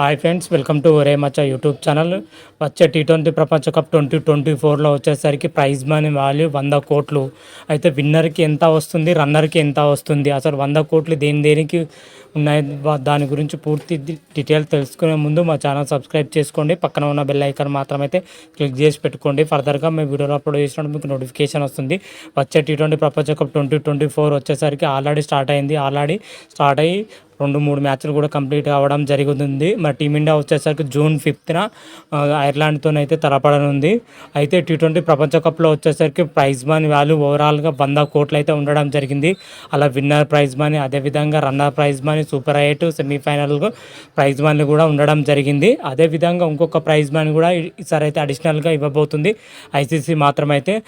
Hi friends welcome to ఒరే మచ్చ YouTube channel వచ్చే టీ ట్వంటీ ప్రపంచ కప్ ట్వంటీ ట్వంటీ ఫోర్లో వచ్చేసరికి ప్రైజ్ మనీ వాల్యూ వంద కోట్లు. అయితే విన్నర్కి ఎంత వస్తుంది రన్నర్కి ఎంత వస్తుంది? అసలు వంద కోట్లు దేని దేనికి ఉన్నాయి? దాని గురించి పూర్తి డీటెయిల్ తెలుసుకునే ముందు మా ఛానల్ సబ్స్క్రైబ్ చేసుకోండి. పక్కన ఉన్న బెల్ ఐకాన్ మాత్రం అయితే క్లిక్ చేసి పెట్టుకోండి. ఫర్దర్గా మేము వీడియోలో అప్లోడ్ చేసినప్పుడు మీకు నోటిఫికేషన్ వస్తుంది. వచ్చే టీ ట్వంటీ ప్రపంచ కప్ ట్వంటీ ట్వంటీ ఫోర్ వచ్చేసరికి ఆల్రెడీ స్టార్ట్ అయింది. ఆల్రెడీ స్టార్ట్ అయ్యి రెండు మూడు మ్యాచ్లు కూడా కంప్లీట్ అవ్వడం జరుగుతుంది మరి టీమిండియా వచ్చేసరికి జూన్ ఫిఫ్త్న ఐర్లాండ్తోనైతే తలపడనుంది. అయితే టీ ట్వంటీ ప్రపంచ కప్లో వచ్చేసరికి ప్రైజ్ మనీ వాల్యూ ఓవరాల్గా వంద కోట్లు అయితే ఉండడం జరిగింది. అలా విన్నర్ ప్రైజ్ మనీ అదేవిధంగా runner prize money super eight సెమీఫైనల్కు prize money కూడా ఉండడం జరిగింది. అదేవిధంగా ఇంకొక ప్రైజ్ మనీ కూడా ఈ- ఈసారి అయితే అడిషనల్గా ఇవ్వబోతుంది. ఐసీసీ మాత్రమైతే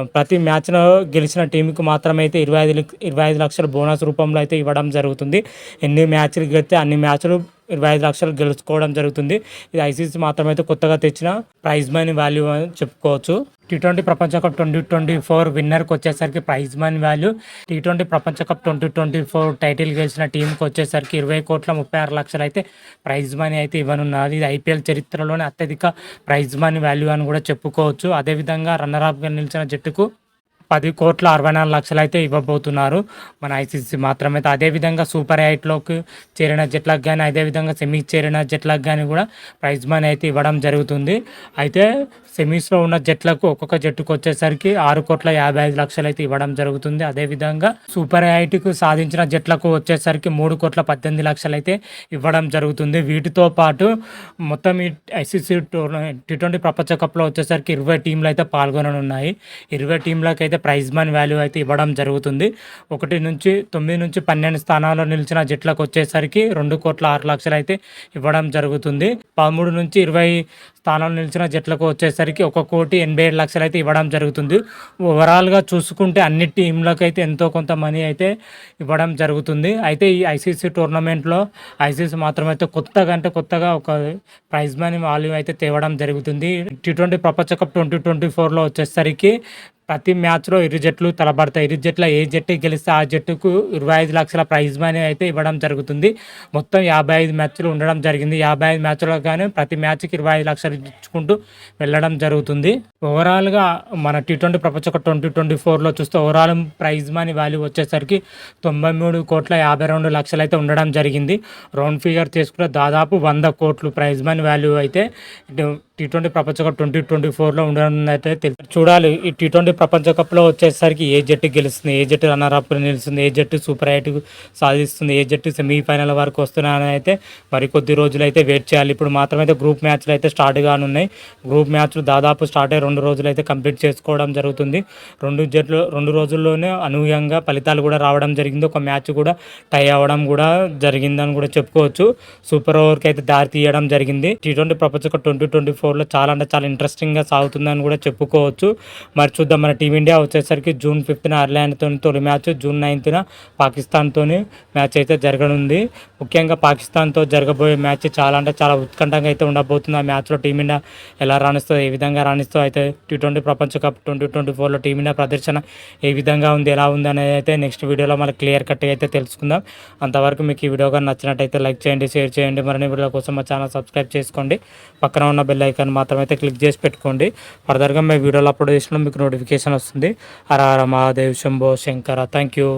ప్రతి మ్యాచ్లో గెలిచిన టీంకి మాత్రమైతే ఇరవై ఐదు లక్ష- ఇరవై ఐదు లక్షల బోనస్ రూపంలో అయితే ఇవ్వడం జరుగుతుంది. ఎన్ని మ్యాచ్లు గెలితే అన్ని మ్యాచ్లు ఇరవై ఐదు లక్షలు గెలుచుకోవడం జరుగుతుంది. ఇది ఐసీసీ మాత్రమైతే కొత్తగా తెచ్చిన ప్రైజ్ మనీ వాల్యూ అని చెప్పుకోవచ్చు. టీ ట్వంటీ ప్రపంచ కప్ ట్వంటీ ట్వంటీ ఫోర్ విన్నర్కి వచ్చేసరికి prize money value. T twenty ప్రపంచ cup twenty twenty four title గెలిచిన టీంకి వచ్చేసరికి ఇరవై కోట్ల ముప్పై ఆరు లక్షలు అయితే ప్రైజ్ మనీ అయితే ఇవ్వనున్నది ఇది ఐపీఎల్ చరిత్రలోనే అత్యధిక ప్రైజ్ మనీ వాల్యూ అని కూడా చెప్పుకోవచ్చు. అదేవిధంగా రన్నర్ అప్గా నిలిచిన జట్టుకు పది కోట్ల అరవై నాలుగు లక్షలు అయితే ఇవ్వబోతున్నారు. మన ఐసీసీ మాత్రమే. అదేవిధంగా సూపర్ ఎయిట్లోకి చేరిన జట్లకు కానీ అదేవిధంగా సెమీకి చేరిన జట్లకు కానీ కూడా ప్రైజ్ మనీ అయితే ఇవ్వడం జరుగుతుంది. అయితే సెమీస్లో ఉన్న జట్లకు ఒక్కొక్క జట్టుకు వచ్చేసరికి ఆరు కోట్ల యాభై ఐదు లక్షలు అయితే ఇవ్వడం జరుగుతుంది. అదేవిధంగా సూపర్ ఎయిట్కు సాధించిన జట్లకు వచ్చేసరికి మూడు కోట్ల పద్దెనిమిది లక్షలు అయితే ఇవ్వడం జరుగుతుంది. వీటితో పాటు మొత్తం ఈ ఐసీసీ టోర్నమెంట్ టీ ట్వంటీ ప్రపంచ కప్లో వచ్చేసరికి ఇరవై టీంలు అయితే పాల్గొననున్నాయి. ఇరవై టీంలకు అయితే ప్రైజ్ మనీ వాల్యూ అయితే ఇవ్వడం జరుగుతుంది. ఒకటి నుంచి తొమ్మిది నుంచి పన్నెండు స్థానాల్లో నిలిచిన జట్లకు వచ్చేసరికి రెండు కోట్ల ఆరు లక్షలు అయితే ఇవ్వడం జరుగుతుంది. పదమూడు నుంచి ఇరవై స్థానాలు నిలిచిన జట్లకు వచ్చేసరికి ఒక కోటి ఎనభై ఏడు లక్షలు అయితే ఇవ్వడం జరుగుతుంది. ఓవరాల్గా చూసుకుంటే అన్ని టీంలకు అయితే ఎంతో కొంత మనీ అయితే ఇవ్వడం జరుగుతుంది. అయితే ఈ ఐసీసీ టోర్నమెంట్లో ఐసీసీ మాత్రమైతే కొత్తగా అంటే కొత్తగా ఒక ప్రైజ్ మనీ వాల్యూ అయితే తేవడం జరుగుతుంది. టీ ట్వంటీ ప్రపంచ కప్ ట్వంటీ ట్వంటీ ఫోర్లో వచ్చేసరికి ప్రతి మ్యాచ్లో ఇరు జట్లు తలబడతాయి ఇరు జట్ల ఏ జట్టు గెలిస్తే ఆ జట్టుకు ఇరవై ఐదు లక్షల ప్రైజ్ మనీ అయితే ఇవ్వడం జరుగుతుంది. మొత్తం యాభై ఐదు మ్యాచ్లు ఉండడం జరిగింది. యాభై ఐదు మ్యాచ్లో కానీ ప్రతి మ్యాచ్కి ఇరవై ఐదు లక్షలు ఇచ్చుకుంటూ వెళ్ళడం జరుగుతుంది. ఓవరాల్గా మన టీ ట్వంటీ ప్రపంచ కప్ ట్వంటీ ట్వంటీ ఫోర్లో చూస్తే ఓవరాల్ ప్రైజ్ మనీ వాల్యూ వచ్చేసరికి తొంభై మూడు కోట్ల యాభై రెండు లక్షలు అయితే ఉండడం జరిగింది. రౌండ్ ఫిగర్ తీసుకుంటే దాదాపు వంద కోట్లు ప్రైజ్ మనీ వాల్యూ అయితే టీ ట్వంటీ ప్రపంచ కప్ ట్వంటీ ట్వంటీ ఫోర్లో ఉండడం అయితే తెలుసు చూడాలి. ఈ టీ ట్వంటీ ప్రపంచ కప్లో వచ్చేసరికి ఏ జట్టు గెలుస్తుంది? ఏ జట్టు రన్నర్ అప్ నిలుస్తుంది ఏ జట్టు సూపర్ ఎయిట్ సాధిస్తుంది? ఏ జట్టు సెమీఫైనల్ వరకు వస్తున్నాయని అయితే మరి కొద్ది రోజులు అయితే వెయిట్ చేయాలి. ఇప్పుడు మాత్రమైతే గ్రూప్ మ్యాచ్లు అయితే స్టార్ట్ కానున్నాయి. గ్రూప్ మ్యాచ్లు దాదాపు స్టార్ట్ అయ్యి రెండు రోజులు అయితే కంప్లీట్ చేసుకోవడం జరుగుతుంది. రెండు జట్లు రెండు రోజుల్లోనే అనూహ్యంగా ఫలితాలు కూడా రావడం జరిగింది. ఒక మ్యాచ్ కూడా టై అవ్వడం కూడా జరిగిందని కూడా చెప్పుకోవచ్చు. సూపర్ ఓవర్కి అయితే దారి తీయడం జరిగింది. టీ ట్వంటీ ప్రపంచ ట్వంటీ ట్వంటీ ట్వంటీ ఫోర్లో చాలా అంటే చాలా ఇంట్రెస్టింగ్గా సాగుతుందని కూడా చెప్పుకోవచ్చు. మరి చూద్దాం మన టీమిండియా వచ్చేసరికి జూన్ ఫిఫ్త్న ఐర్లాండ్తో తొలి మ్యాచ్ జూన్ నైన్త్న పాకిస్తాన్తో మ్యాచ్ అయితే జరగనుంది. ముఖ్యంగా పాకిస్తాన్తో జరగబోయే మ్యాచ్ చాలా అంటే చాలా ఉత్కంఠంగా అయితే ఉండబోతుంది. ఆ మ్యాచ్లో టీమిండియా ఎలా రాణిస్తుందో ఏ విధంగా రాణిస్తుందో అయితే టీ ట్వంటీ ప్రపంచ కప్ ట్వంటీ ట్వంటీ ఫోర్లో టీమిండియా ప్రదర్శన ఏ విధంగా ఉంది ఎలా ఉంది అనేది అయితే నెక్స్ట్ వీడియోలో మళ్ళీ క్లియర్ కట్గా అయితే తెలుసుకుందాం. అంతవరకు మీకు ఈ వీడియో కానీ నచ్చినట్టయితే లైక్ చేయండి షేర్ చేయండి. మరిన్ని వీడియో కోసం మా ఛానల్ సబ్స్క్రైబ్ చేసుకోండి. పక్కన ఉన్న బెల్ ఐకాన్ మాత్రం అయితే క్లిక్ చేసి పెట్టుకోండి. ఫర్దర్గా మేము వీడియోలో అప్లోడ్ చేసినా మీకు నోటిఫికేషన్ వస్తుంది. హర హర మహాదేవ్ శంభో శంకర. Thank you